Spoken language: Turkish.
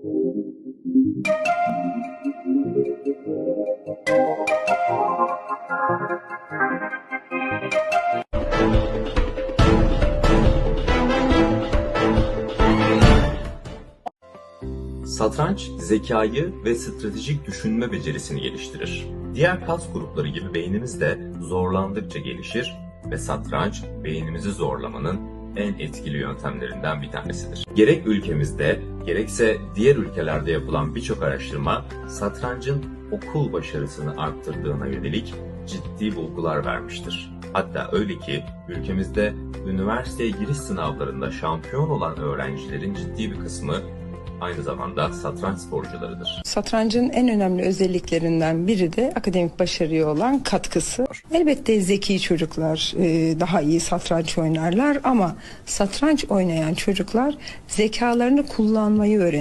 Satranç, zekayı ve stratejik düşünme becerisini geliştirir. Diğer kas grupları gibi beynimiz de zorlandıkça gelişir ve satranç beynimizi zorlamanın en etkili yöntemlerinden bir tanesidir. Gerek ülkemizde gerekse diğer ülkelerde yapılan birçok araştırma satrancın okul başarısını arttırdığına yönelik ciddi bulgular vermiştir. Hatta öyle ki ülkemizde üniversiteye giriş sınavlarında şampiyon olan öğrencilerin ciddi bir kısmı aynı zamanda satranç sporcularıdır. Satrancın en önemli özelliklerinden biri de akademik başarıya olan katkısı. Elbette zeki çocuklar e, daha iyi satranç oynarlar ama satranç oynayan çocuklar zekalarını kullanmayı öğrenir.